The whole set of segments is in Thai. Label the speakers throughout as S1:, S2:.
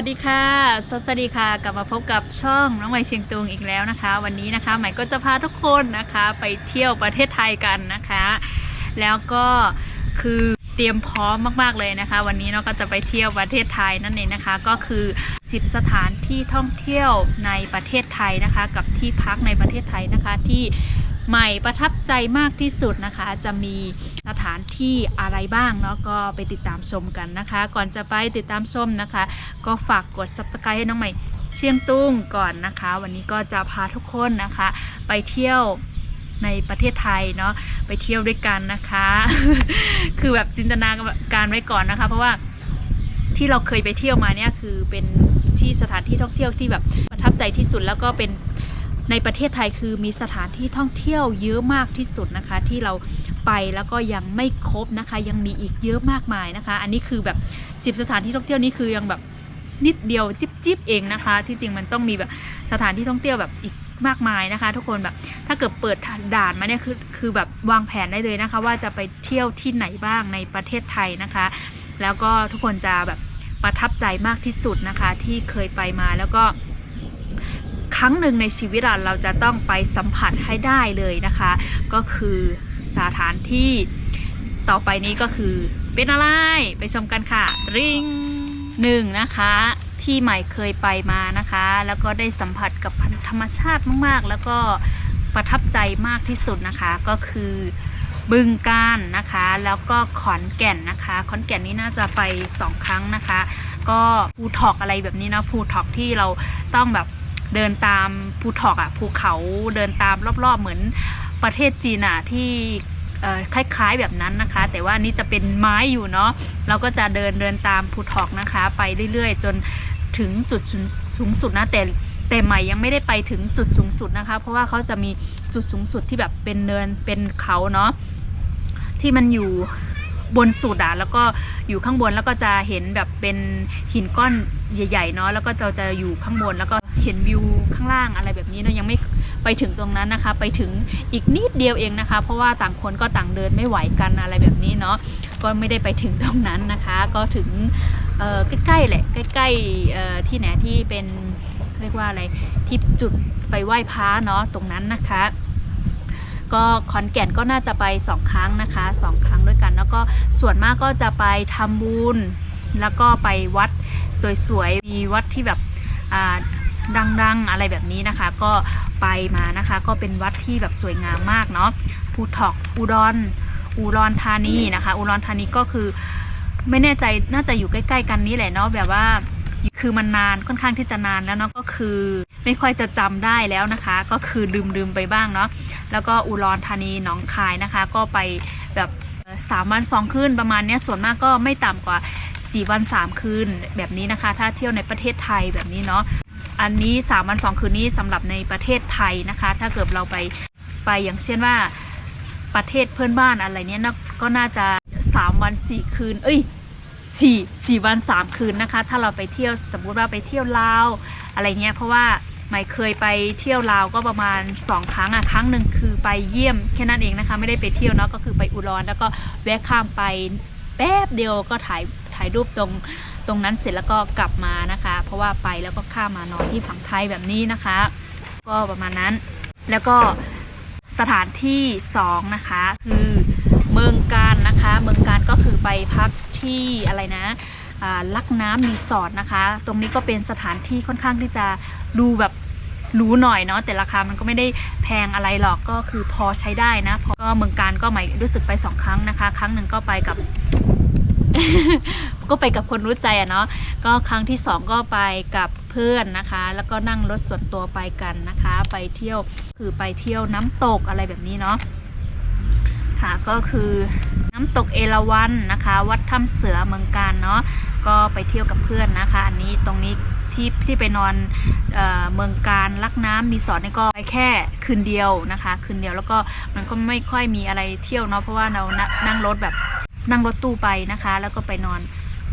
S1: สวัสดีค่ะ สวัสดีค่ะ กลับมาพบกับช่องน้องใหม่เชียงตุงอีกแล้วนะคะ วันนี้นะคะใหม่ก็จะพาทุกคนนะคะ ไปเที่ยวประเทศไทยกันนะคะ แล้วก็คือ ตรียมพร้อมมาก ๆ เลยนะคะ วันนี้เราก็จะไปเที่ยวประเทศไทยนั่นเองนะคะ ก็คือ 10 สถานที่ท่องเที่ยวในประเทศไทยนะคะ กับที่พักในประเทศไทยนะคะที่ใหม่ประทับใจมากที่สุดนะคะ จะมีสถานที่อะไรบ้างเนาะก็ไปติดตามชมกันนะคะ ก่อนจะไปติดตามชมนะคะ ก็ฝากกด subscribe ให้น้องใหม่เชียงตุ้งก่อนนะคะ วันนี้ก็จะพาทุกคนนะคะ ไปเที่ยว ในประเทศไทยเนาะไปเที่ยวด้วยกันนะคะ คือแบบจินตนาการไว้ก่อนนะคะ เพราะว่าที่เราเคยไปเที่ยวมาเนี่ยคือเป็นที่สถานที่ท่องเที่ยวที่แบบประทับใจที่สุดแล้วก็เป็นในประเทศไทยคือมีสถานที่ท่องเที่ยวเยอะมากที่สุดนะคะ ที่เราไปแล้วก็ยังไม่ครบนะคะ ยังมีอีกเยอะมากมายนะคะ อันนี้คือแบบ 10 สถานที่ท่องเที่ยวนี้คือยังแบบนิดเดียวจิ๊บจิบเองนะคะ ที่จริงมันต้องมีแบบสถานที่ท่องเที่ยวแบบอีก มากมายนะคะ ทุกคนแบบถ้าเกิดเปิดด่านมาเนี่ยคือคือแบบวางแผนได้เลยนะคะ ว่าจะไปเที่ยวที่ไหนบ้างในประเทศไทยนะคะ แล้วก็ทุกคนจะแบบประทับใจมากที่สุดนะคะ ที่เคยไปมาแล้วก็ครั้งหนึ่งในชีวิตอะเราจะต้องไปสัมผัสให้ได้เลยนะคะ ก็คือสถานที่ต่อไปนี้ก็คือเป็นอะไรไปชมกันค่ะริงหนึ่งนะคะ ที่ใหม่เคยไปมานะคะ แล้วก็ได้สัมผัสกับธรรมชาติมากๆ แล้วก็ประทับใจมากที่สุดนะคะ ก็คือบึงการนะคะ แล้วก็ขอนแก่นนะคะ ขอนแก่นนี้น่าจะไปสองครั้งนะคะ ก็ภูทอกอะไรแบบนี้นะภูทอกที่เราต้องแบบเดินตามภูทอกอะภูเขาเดินตามรอบๆเหมือนประเทศจีนอะที่คล้ายๆแบบนั้นนะคะ แต่ว่านี่จะเป็นไม้อยู่เนาะเราก็จะเดินเดินตามภูทอกนะคะ ไปเรื่อยๆ จน ถึงจุดสูงสุดนะแต่แต่ใหม่ยังไม่ได้ไปถึงจุดสูงสุดนะคะ เพราะว่าเขาจะมีจุดสูงสุดที่แบบเป็นเนินเป็นเขาเนาะที่มันอยู่บนสุดอะแล้วก็อยู่ข้างบนแล้วก็จะเห็นแบบเป็นหินก้อนใหญ่ๆเนาะแล้วก็เราจะอยู่ข้างบนแล้วก็ เห็นวิวข้างล่างอะไรแบบนี้เนาะยังไม่ไปถึงตรงนั้นนะคะ ไปถึงอีกนิดเดียวเองนะคะ เพราะว่าต่างคนก็ต่างเดินไม่ไหวกันอะไรแบบนี้เนาะก็ไม่ได้ไปถึงตรงนั้นนะคะ ก็ถึงใกล้ๆแหละใกล้ๆที่ไหนที่เป็นเรียกว่าอะไรที่จุดไปไหว้พระเนาะตรงนั้นนะคะก็ขอนแก่นก็น่าจะไปสองครั้งนะคะสองครั้งด้วยกัน แล้วก็ส่วนมากก็จะไปทำบุญ แล้วก็ไปวัดสวยๆ มีวัดที่แบบอ่า ดังๆ อะไรแบบนี้นะคะ ก็ไปมานะคะ ก็เป็นวัดที่แบบสวยงามมากเนาะภูทอกอุดรอุดรธานีนะคะ อุดรธานีก็คือไม่แน่ใจน่าจะอยู่ใกล้ ๆ กันนี้แหละเนาะแบบว่าคือมันนานค่อนข้างที่จะนานแล้วเนาะก็คือไม่ค่อยจะจำได้แล้วนะคะ ก็คือลืมๆไปบ้างเนาะแล้วก็อุดรธานีหนองคายนะคะ ก็ไปแบบสามวันสองคืนประมาณเนี้ยส่วนมากก็ไม่ต่ำกว่าสี่วันสามคืนแบบนี้นะคะ ถ้าเที่ยวในประเทศไทยแบบนี้เนาะ อันนี้สามวันสองคืนนี้สำหรับในประเทศไทยนะคะ ถ้าเกิดเราไปไปอย่างเช่นว่าประเทศเพื่อนบ้านอะไรเนี้ยนะก็น่าจะสามวันสี่คืน เอ้ยสี่สี่วันสามคืนนะคะ ถ้าเราไปเที่ยวสมมุติว่าไปเที่ยวลาวอะไรเงี้ยเพราะว่าไม่เคยไปเที่ยวลาวก็ประมาณสองครั้งอะครั้งหนึ่งคือไปเยี่ยมแค่นั้นเองนะคะ ไม่ได้ไปเที่ยวเนาะก็คือไปอุดรแล้วก็แวะข้ามไป แป๊บเดียวก็ถ่ายถ่ายรูปตรงตรงนั้นเสร็จแล้วก็กลับมานะคะ เพราะว่าไปแล้วก็ข้ามานอนที่ฝั่งไทยแบบนี้นะคะ ก็ประมาณนั้น แล้วก็สถานที่สองนะคะคือเมืองการนะคะ เมืองการก็คือไปพักที่อะไรนะอ่าลักน้ำรีสอร์ทนะคะ ตรงนี้ก็เป็นสถานที่ค่อนข้างที่จะดูแบบ หรูหน่อยเนาะแต่ราคามันก็ไม่ได้แพงอะไรหรอกก็คือพอใช้ได้นะพราะก็เมืองการก็หมายรู้สึกไปสองครั้งนะคะ ครั้งหนึ่งก็ไปกับ ก็ไปกับคนรู้ใจอะเนาะก็ครั้งที่สองก็ไปกับเพื่อนนะคะ แล้วก็นั่งรถส่วนตัวไปกันนะคะ ไปเที่ยวคือไปเที่ยวน้ำตกอะไรแบบนี้เนาะค่ะก็คือน้ำตกเอราวัณนะคะ วัดถ้ำเสือเมืองการเนาะก็ไปเที่ยวกับเพื่อนนะคะ อันนี้ตรงนี้ ที่ที่ไปนอนเออเมืองการลักน้ำรีสอร์ทนี่ก็ไปแค่คืนเดียวนะคะ คืนเดียวแล้วก็มันก็ไม่ค่อยมีอะไรเที่ยวเนาะเพราะว่าเรานั่งรถแบบนั่งรถตู้ไปนะคะ แล้วก็ไปนอน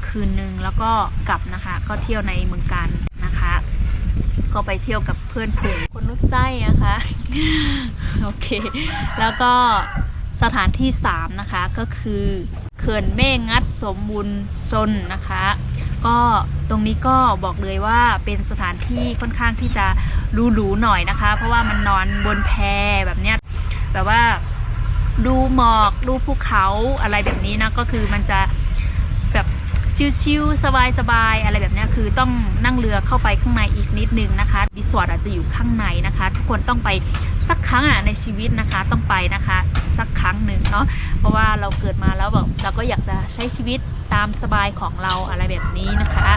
S1: คืนหนึ่งแล้วก็กลับนะคะ ก็เที่ยวในเมืองการนะคะ ก็ไปเที่ยวกับเพื่อนผูงคนนุชใจนะคะโอเค แล้วก็สถานที่ 3 นะคะก็คือเขื่อนแม่งัดสมบูรณ์ซนนะคะ ก็ตรงนี้ก็บอกเลยว่าเป็นสถานที่ค่อนข้างที่จะหรูๆหน่อยนะคะ เพราะว่ามันนอนบนแพแบบเนี้ยแบบว่าดูหมอกดูภูเขาอะไรแบบนี้นะก็คือมันจะ ชิลๆสบายๆอะไรแบบนี้คือต้องนั่งเรือเข้าไปข้างในอีกนิดนึงนะคะรีสอร์ทอาจจะอยู่ข้างในนะคะ ทุกคนต้องไปสักครั้งอะในชีวิตนะคะต้องไปนะคะ สักครั้งหนึ่งเนาะเพราะว่าเราเกิดมาแล้วแบบเราก็อยากจะใช้ชีวิตตามสบายของเราอะไรแบบนี้นะคะ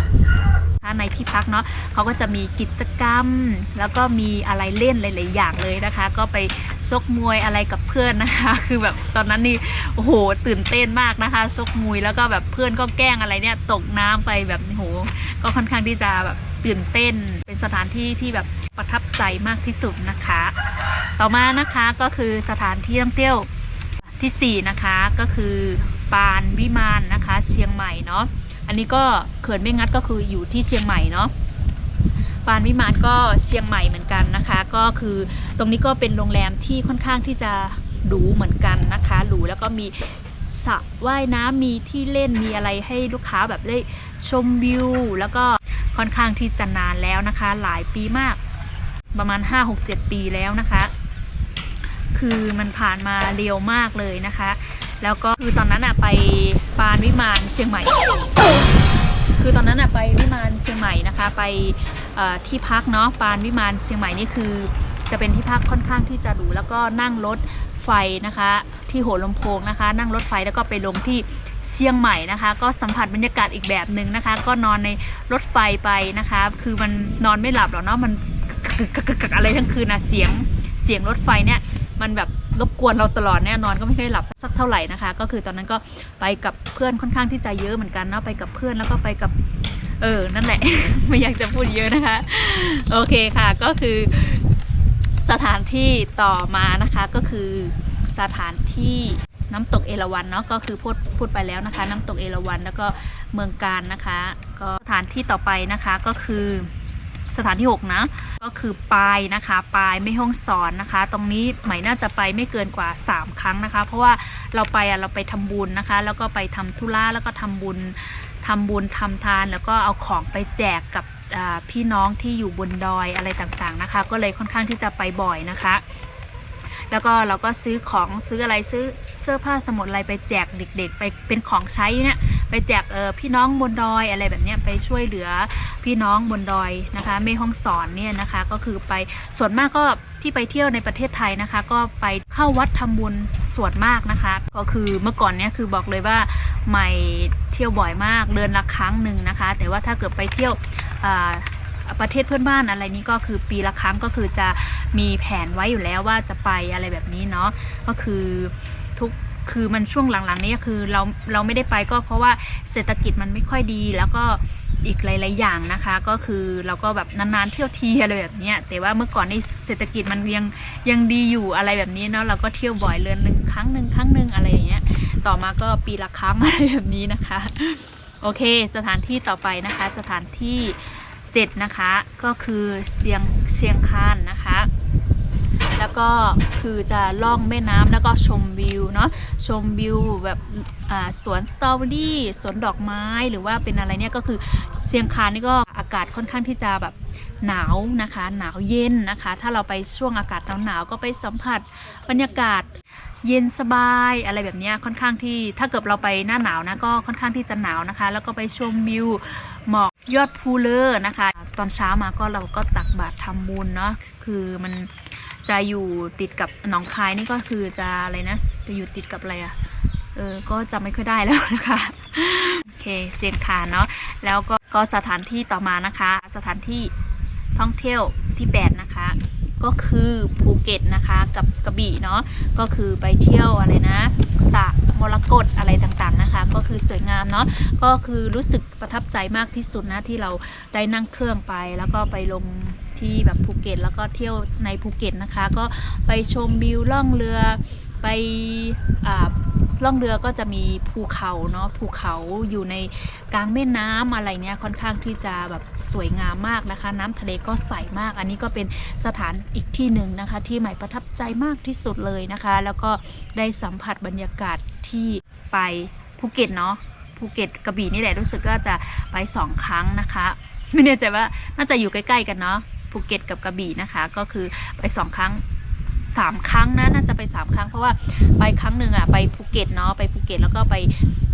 S1: ถ้าในที่พักเนาะเขาก็จะมีกิจกรรม แล้วก็มีอะไรเล่นหลาย ๆ อย่างเลยนะคะ ก็ไป ซกมวยอะไรกับเพื่อนนะคะ คือแบบตอนนั้นนี่โอ้โหตื่นเต้นมากนะคะซกมวยแล้วก็แบบเพื่อนก็แกล้งอะไรเนี่ยตกน้ำไปแบบโอ้โหก็ค่อนข้างที่จะแบบตื่นเต้น เป็นสถานที่ที่แบบประทับใจมากที่สุดนะคะ ต่อมานะคะก็คือสถานที่ท่องเที่ยวที่สี่นะคะก็คือปานวิมานนะคะ เชียงใหม่เนาะอันนี้ก็เขื่อนไม่งัดก็คืออยู่ที่เชียงใหม่เนาะ ปานวิมานก็เชียงใหม่เหมือนกันนะคะ ก็คือตรงนี้ก็เป็นโรงแรมที่ค่อนข้างที่จะหรูเหมือนกันนะคะหรูแล้วก็มีสระว่ายน้ำมีที่เล่นมีอะไรให้ลูกค้าแบบได้ชมวิว แล้วก็ค่อนข้างที่จะนานแล้วนะคะ หลายปีมากประมาณ 5-6-7 ปีแล้วนะคะ คือมันผ่านมาเร็วมากเลยนะคะ แล้วก็คือตอนนั้นอะไปปานวิมานเชียงใหม่ คือตอนนั้นอะไปวิมานเชียงใหม่นะคะ ไปที่พักเนาะปานวิมานเชียงใหม่นี่คือ จะเป็นที่พักค่อนข้างที่จะหรูแล้วก็นั่งรถไฟนะคะ ที่หัวลำโพงนะคะ นั่งรถไฟแล้วก็ไปลงที่เชียงใหม่นะคะ ก็สัมผัสบรรยากาศอีกแบบหนึ่งนะคะ ก็นอนในรถไฟไปนะคะ คือมันนอนไม่หลับหรอกเนาะมันกึกกึกกึกอะไรทั้งคืนนะเสียงเสียงรถไฟเนี่ยมันแบบ รบกวนเราตลอดเนี่ยนอนก็ไม่ค่อยหลับสักเท่าไหร่นะคะ ก็คือตอนนั้นก็ไปกับเพื่อนค่อนข้างที่จะเยอะเหมือนกันเนาะไปกับเพื่อนแล้วก็ไปกับเออ นั่นแหละ ไม่อยากจะพูดเยอะนะคะ โอเคค่ะ ก็คือสถานที่ต่อมานะคะก็คือสถานที่น้ำตกเอราวัณเนาะก็คือพูดพูดไปแล้วนะคะ น้ำตกเอราวัณแล้วก็เมืองการนะคะ ก็สถานที่ต่อไปนะคะก็คือ สถานที่ 6 นะ ก็คือปายนะคะปายไม่ห้องสอนนะคะ ตรงนี้ใหม่น่าจะไปไม่เกินกว่า 3 ครั้งนะคะ เพราะว่าเราไปอะเราไปทำบุญนะคะ แล้วก็ไปทำธุระแล้วก็ทำบุญทำบุญทำทาน แล้วก็เอาของไปแจกกับพี่น้องที่อยู่บนดอยอะไรต่างๆนะคะ ก็เลยค่อนข้างที่จะไปบ่อยนะคะแล้วก็เราก็ซื้อของซื้ออะไรซื้อเสื้อผ้าสมุดอะไรไปแจกเด็ก ๆ ไปเป็นของใช้เนี่ย ไปแจกเออพี่น้องบนดอยอะไรแบบเนี้ยไปช่วยเหลือพี่น้องบนดอยนะคะแม่ห้องสอนเนี่ยนะคะก็คือไปส่วนมากก็ที่ไปเที่ยวในประเทศไทยนะคะ ก็ไปเข้าวัดทำบุญส่วนมากนะคะ ก็คือเมื่อก่อนเนี่ยคือบอกเลยว่าใหม่เที่ยวบ่อยมากเดือนละครั้งหนึ่งนะคะ แต่ว่าถ้าเกิดไปเที่ยวประเทศเพื่อนบ้านอะไรนี้ก็คือปีละครั้งก็คือจะมีแผนไว้อยู่แล้วว่าจะไปอะไรแบบนี้เนาะก็คือทุก คือมันช่วงหลังๆนี้คือเราเราไม่ได้ไปก็เพราะว่าเศรษฐกิจมันไม่ค่อยดีแล้วก็อีกหลาย ๆ อย่างนะคะ ก็คือเราก็แบบนานๆเที่ยวทีอะไรแบบนี้แต่ว่าเมื่อก่อนนี่เศรษฐกิจมันยังยังดีอยู่อะไรแบบนี้เนาะเราก็เที่ยวบ่อยเรือนหนึ่งครั้งหนึ่งครั้งหนึ่งอะไรอย่างเงี้ย ต่อมาก็ปีละครั้งอะไรแบบนี้นะคะ โอเค สถานที่ต่อไปนะคะ สถานที่เจ็ดนะคะ ก็คือเชียงเชียงคานนะคะ แล้วก็คือจะล่องแม่น้ำแล้วก็ชมวิวเนาะชมวิวแบบสวนสตรอเบอรี่สวนดอกไม้หรือว่าเป็นอะไรเนี่ยก็คือเชียงคานนี่ก็อากาศค่อนข้างที่จะแบบหนาวนะคะ หนาวเย็นนะคะ ถ้าเราไปช่วงอากาศหนาวๆก็ไปสัมผัสบรรยากาศเย็นสบายอะไรแบบนี้ค่อนข้างที่ถ้าเกิดเราไปหน้าหนาวนะก็ค่อนข้างที่จะหนาวนะคะ แล้วก็ไปชมวิวหมอกยอดภูเลอร์นะคะ ตอนเช้ามาก็เราก็ตักบาตรทำบุญเนาะคือมัน จะอยู่ติดกับหนองคายนี่ก็คือจะอะไรนะ จะอยู่ติดกับอะไรอะเออ ก็จำไม่ค่อยได้แล้วนะคะ โอเคเสียงคานเนาะ แล้วก็ก็สถานที่ต่อมานะคะ สถานที่ท่องเที่ยวที่แปดนะคะ ก็คือภูเก็ตนะคะ กับกระบี่เนาะ ก็คือไปเที่ยวอะไรนะสระมรกตอะไรต่างๆนะคะ ก็คือสวยงามเนาะ ก็คือรู้สึกประทับใจมากที่สุดนะที่เราได้นั่งเครื่องไปแล้วก็ไปลง ที่แบบภูเก็ต แล้วก็เที่ยวในภูเก็ตนะคะ ก็ไปชมวิวล่องเรือไปอล่องเรือก็จะมีภูเขาเนาะภูเขาอยู่ในกลางแม่น้ำอะไรเนี้ยค่อนข้างที่จะแบบสวยงามมากนะคะ น้ำทะเลก็ใสมาก อันนี้ก็เป็นสถานอีกที่หนึ่งนะคะ ที่ใหม่ประทับใจมากที่สุดเลยนะคะ แล้วก็ได้สัมผัสบรรยากาศที่ไปภูเก็ตเนาะภูเก็ตกระบี่นี่แหละรู้สึกว่าจะไปสองครั้งนะคะ ไม่แน่ใจว่าน่าจะอยู่ใกล้ ๆ กันเนาะ ภูเก็ตกับกระบี่นะคะ ก็คือไปสองครั้งสามครั้งนะน่าจะไปสามครั้ง เพราะว่าไปครั้งหนึ่งอะไปภูเก็ตเนาะไปภูเก็ตแล้วก็ไป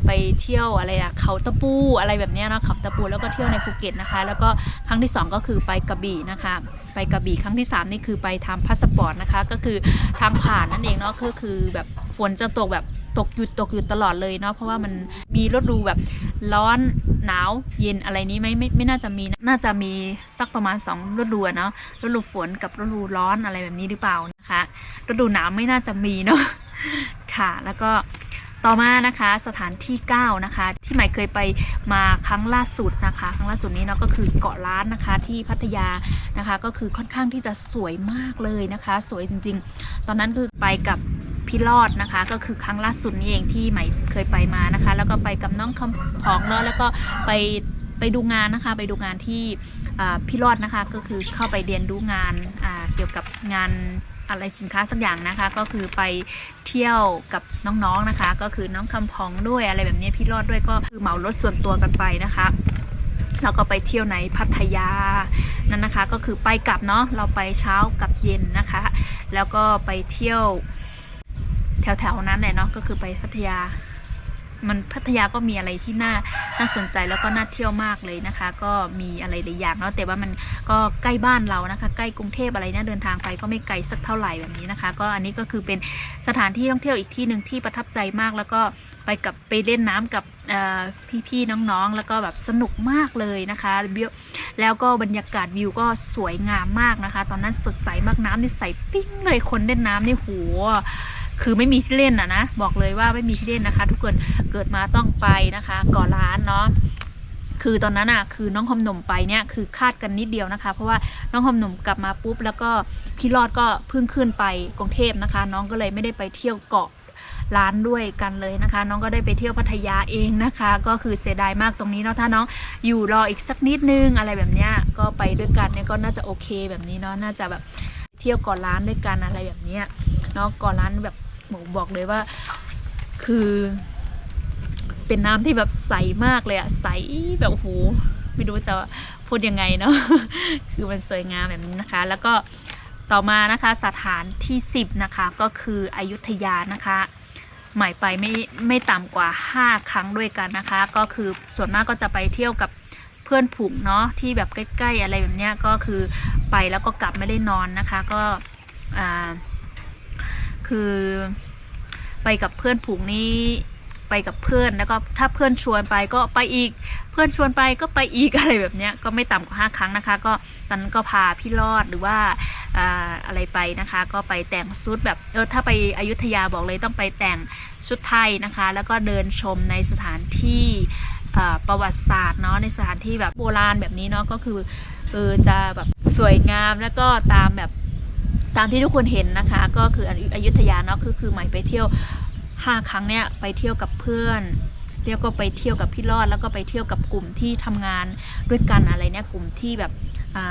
S1: ไปเที่ยวอะไรอะเขาตะปูอะไรแบบเนี้ยเนาะเขาตะปูแล้วก็เที่ยวในภูเก็ตนะคะ แล้วก็ครั้งที่สองก็คือไปกระบี่นะคะ ไปกระบี่ครั้งที่สามนี่คือไปทำพาสปอร์ตนะคะ ก็คือทางผ่านนั่นเองเนาะก็คือแบบฝนจะตกแบบ ตกหยุดตกหยุดตลอดเลยเนาะเพราะว่ามันมีฤดูแบบร้อนหนาวเย็นอะไรนี้ไม่ไม่ไม่น่าจะมีนะน่าจะมีสักประมาณสองฤดูเนาะฤดูฝนกับฤดูร้อนอะไรแบบนี้หรือเปล่านะคะฤดูหนาวไม่น่าจะมีเนาะค่ะ แล้วก็ต่อมานะคะสถานที่9นะคะที่ใหม่เคยไปมาครั้งล่าสุดนะคะ ครั้งล่าสุดนี้เนาะก็คือเกาะล้านนะคะที่พัทยานะคะ ก็คือค่อนข้างที่จะสวยมากเลยนะคะ สวยจริง ๆ ตอนนั้นคือไปกับ พี่รอดนะคะ ก็คือครั้งล่าสุดนี้เองที่ใหม่เคยไปมานะคะ แล้วก็ไปกับน้องคำผองเนาะแล้วก็ไปไปดูงานนะคะ ไปดูงานที่พี่รอดนะคะ ก็คือเข้าไปเรียนรู้งานาเกี่ยวกับงานอะไรสินค้าสักอย่างนะคะ ก็คือไปเที่ยวกับน้องๆนะคะ ก็คือน้องคำพองด้วยอะไรแบบนี้พี่รอดด้วยก็คือเหมารถส่วนตัวกันไปนะคะแล้วก็ไปเที่ยวในพัทยานั่นนะคะ ก็คือไปกลับเนาะเราไปเช้ากับเย็นนะคะ แล้วก็ไปเที่ยว แถวๆนั้นแหละเนาะก็คือไปพัทยา มันพัทยาก็มีอะไรที่น่าน่าสนใจแล้วก็น่าเที่ยวมากเลยนะคะ ก็มีอะไรหลายอย่างเนาะแต่ว่ามันก็ใกล้บ้านเรานะคะ ใกล้กรุงเทพอะไรเนี่ยเดินทางไปก็ไม่ไกลสักเท่าไหร่แบบนี้นะคะ ก็อันนี้ก็คือเป็นสถานที่ท่องเที่ยวอีกที่หนึ่งที่ประทับใจมากแล้วก็ไปกับไปเล่นน้ำกับพี่ๆน้องๆ แล้วก็แบบสนุกมากเลยนะคะแล้วก็บรรยากาศวิวก็สวยงามมากนะคะ ตอนนั้นสดใสมากน้ำนี่ใสปิ้งเลยคนเล่นน้ำนี่โห คือไม่มีที่เล่นอะนะ บอกเลยว่าไม่มีที่เล่นนะคะ ทุกคนเกิดมาต้องไปนะคะก่อร้านเนาะคือตอนนั้นอะคือน้องคอมหนุ่มไปเนี่ยคือคาดกันนิดเดียวนะคะ เพราะว่าน้องคอมหนุ่มกลับมาปุ๊บ แล้วก็พี่รอดก็เพิ่งขึ้นไปกรุงเทพนะคะ น้องก็เลยไม่ได้ไปเที่ยวเกาะร้านด้วยกันเลยนะคะ น้องก็ได้ไปเที่ยวพัทยาเองนะคะ ก็คือเสียดายมากตรงนี้เนาะถ้าน้องอยู่รออีกสักนิดนึงอะไรแบบเนี้ยก็ไปด้วยกันเนี่ยก็น่าจะโอเคแบบนี้เนาะน่าจะแบบเที่ยวเกาะร้านด้วยกันอะไรแบบเนี้ยเนาะเกาะร้านแบบ หมูบอกเลยว่า คือ เป็นน้ำที่แบบใสมากเลยอะใสแบบโอ้โหไม่รู้จะพูดยังไงเนาะคือมันสวยงามแบบนี้นะคะ แล้วก็ต่อมานะคะสถานที่สิบนะคะก็คืออยุธยานะคะหมายไปไม่ไม่ต่ำกว่าห้าครั้งด้วยกันนะคะ ก็คือส่วนมากก็จะไปเที่ยวกับเพื่อนผุงเนาะที่แบบใกล้ ๆ อะไรแบบเนี้ยก็คือไปแล้วก็กลับไม่ได้นอนนะคะ ก็อ่า คือ ไปกับเพื่อนผูงนี้ไปกับเพื่อนแล้วก็ถ้าเพื่อนชวนไปก็ไปอีก เพื่อนชวนไปก็ไปอีกอะไรแบบเนี้ยก็ไม่ต่ำกว่าห้าครั้งนะคะ ก็ตอนนั้นก็พาพี่รอดหรือว่าอะไรไปนะคะ ก็ไปแต่งชุดแบบเออถ้าไปอยุธยาบอกเลยต้องไปแต่งชุดไทยนะคะ แล้วก็เดินชมในสถานที่ประวัติศาสตร์เนาะในสถานที่แบบโบราณแบบนี้เนาะก็คือเออจะแบบสวยงามแล้วก็ตามแบบ ตามที่ทุกคนเห็นนะคะ ก็คืออยุธยาเนาะคือคือใหม่ไปเที่ยวห้าครั้งเนี่ยไปเที่ยวกับเพื่อนแล้วก็ไปเที่ยวกับพี่รอดแล้วก็ไปเที่ยวกับกลุ่มที่ทำงานด้วยกันอะไรเนี่ยกลุ่มที่แบบอ่า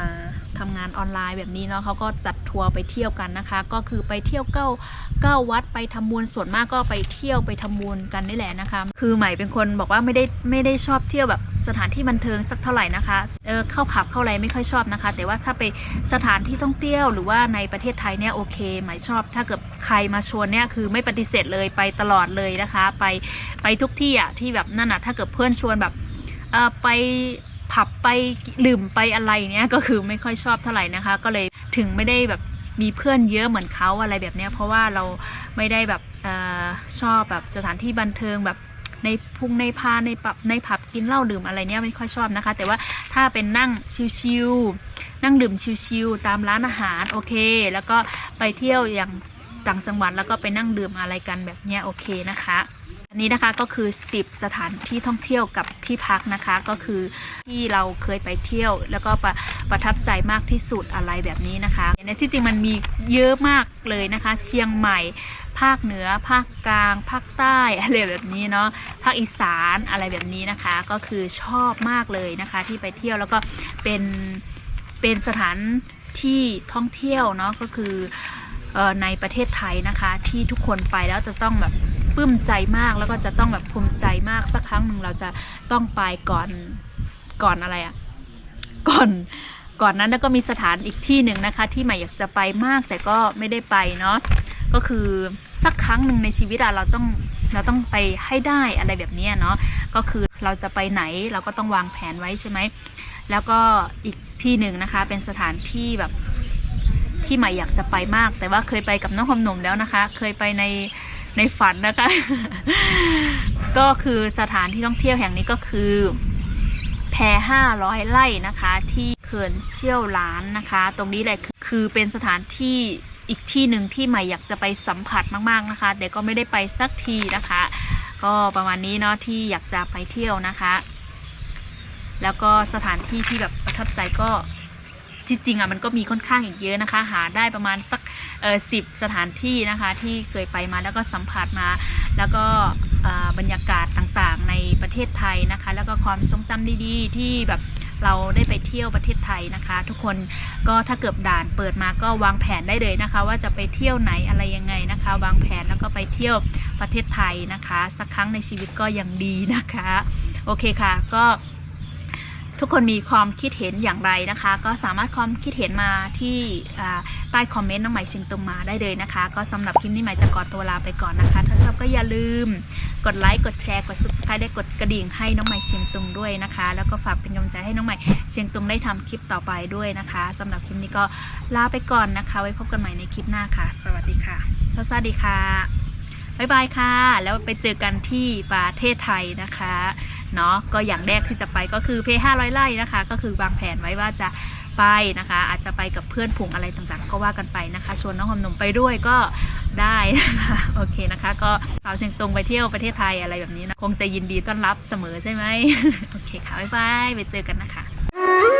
S1: ทำงานออนไลน์แบบนี้เนาะเขาก็จัดทัวร์ไปเที่ยวกันนะคะ ก็คือไปเที่ยวเก้าเก้าวัดไปทำบุญส่วนมากก็ไปเที่ยวไปทำบุญกันนี่แหละนะคะ คือใหม่เป็นคนบอกว่าไม่ได้ไม่ได้ชอบเที่ยวแบบสถานที่บันเทิงสักเท่าไหร่นะคะเออเข้าผับเข้าอะไรไม่ค่อยชอบนะคะ แต่ว่าถ้าไปสถานที่ท่องเที่ยวหรือว่าในประเทศไทยเนี่ยโอเคหมายชอบ ถ้าเกิดใครมาชวนเนี่ยคือไม่ปฏิเสธเลยไปตลอดเลยนะคะ ไปไปทุกที่อะที่แบบนั่นอะถ้าเกิดเพื่อนชวนแบบเออไป ผับไปดื่มไปอะไรเนี่ยก็คือไม่ค่อยชอบเท่าไหร่นะคะ ก็เลยถึงไม่ได้แบบมีเพื่อนเยอะเหมือนเขาอะไรแบบเนี้ยเพราะว่าเราไม่ได้แบบออชอบแบบสถานที่บันเทิงแบบในพุงในพาในปับในผับกินเหล้าดื่มอะไรเนี่ยไม่ค่อยชอบนะคะ แต่ว่าถ้าเป็นนั่งชิวๆนั่งดื่มชิวๆตามร้านอาหารโอเค แล้วก็ไปเที่ยวอย่างต่างจังหวัดแล้วก็ไปนั่งดื่มอะไรกันแบบเนี้ยโอเคนะคะ อันนี้นะคะก็คือ 10 สถานที่ท่องเที่ยวกับที่พักนะคะก็คือที่เราเคยไปเที่ยว แล้วก็ประประทับใจมากที่สุดอะไรแบบนี้นะคะในที่จริงมันมีเยอะมากเลยนะคะ เชียงใหม่ ภาคเหนือ ภาคกลาง ภาคใต้อะไรแบบนี้เนาะภาคอีสานอะไรแบบนี้นะคะ ก็คือชอบมากเลยนะคะที่ไปเที่ยวแล้วก็เป็นเป็นสถานที่ท่องเที่ยวเนาะก็คือในประเทศไทยนะคะ ที่ทุกคนไปแล้วจะต้องแบบ ปลื้มใจมากแล้วก็จะต้องแบบภูมิใจมากสักครั้งหนึ่งเราจะต้องไปก่อนก่อนอะไรอะก่อนก่อนนั้นแล้วก็มีสถานอีกที่หนึ่งนะคะ ที่ใหม่อยากจะไปมากแต่ก็ไม่ได้ไปเนาะก็คือสักครั้งหนึ่งในชีวิตเราต้องเราต้องไปให้ได้อะไรแบบเนี้ยเนาะก็คือเราจะไปไหนเราก็ต้องวางแผนไว้ใช่ไหมแล้วก็อีกที่หนึ่งนะคะ เป็นสถานที่แบบที่ใหม่อยากจะไปมาก แต่ว่าเคยไปกับน้องความหนุ่มแล้วนะคะ เคยไปใน ในฝันนะคะ ก็คือสถานที่ท่องเที่ยวแห่งนี้ก็คือ แพห้าร้อยไร่นะคะ ที่เขื่อนเชี่ยวหลานนะคะ ตรงนี้แหละคือคือเป็นสถานที่อีกที่หนึ่งที่ใหม่อยากจะไปสัมผัสมาก ๆนะคะ แต่ก็ไม่ได้ไปสักทีนะคะ ก็ประมาณนี้เนาะที่อยากจะไปเที่ยวนะคะ แล้วก็สถานที่ที่แบบประทับใจก็ ที่จริงอะมันก็มีค่อนข้างอีกเยอะนะคะ หาได้ประมาณสักสิบสถานที่นะคะที่เคยไปมาแล้วก็สัมผัสมา แล้วก็บรรยากาศต่างๆ ในประเทศไทยนะคะ แล้วก็ความทรงจำดีๆ ที่แบบเราได้ไปเที่ยวประเทศไทยนะคะ ทุกคนก็ถ้าเกิดด่านเปิดมาก็วางแผนได้เลยนะคะ ว่าจะไปเที่ยวไหนอะไรยังไงนะคะ วางแผนแล้วก็ไปเที่ยวประเทศไทยนะคะ สักครั้งในชีวิตก็ยังดีนะคะ โอเคค่ะก็ ทุกคนมีความคิดเห็นอย่างไรนะคะ ก็สามารถความคิดเห็นมาที่ใต้คอมเมนต์น้องใหม่ชิงตุงมาได้เลยนะคะ ก็สำหรับคลิปนี้ใหม่จะกอดตัวลาไปก่อนนะคะ ถ้าชอบก็อย่าลืมกดไลค์กดแชร์กด subscribe ได้กดกระดิ่งให้น้องใหม่เชียงตุงด้วยนะคะ แล้วก็ฝากเป็นกำลังใจให้น้องใหม่เชียงตุงได้ทำคลิปต่อไปด้วยนะคะสำหรับคลิปนี้ก็ลาไปก่อนนะคะ ไว้พบกันใหม่ในคลิปหน้าค่ะ สวัสดีค่ะสวัสดีค่ะ บายบายค่ะ แล้วไปเจอกันที่ประเทศไทยนะคะเนาะก็อย่างแรกที่จะไปก็คือเพห้าร้อยไร่นะคะ ก็คือวางแผนไว้ว่าจะไปนะคะ อาจจะไปกับเพื่อนผงอะไรต่างๆ ก็ว่ากันไปนะคะ ชวนน้องหอมหนุ่มไปด้วยก็ได้นะคะโอเคนะคะ ก็สาวเชียงตงไปเที่ยวประเทศไทยอะไรแบบนี้นะคงจะยินดีต้อนรับเสมอใช่ไหมโอเคค่ะบ๊ายบายไปเจอกันนะคะ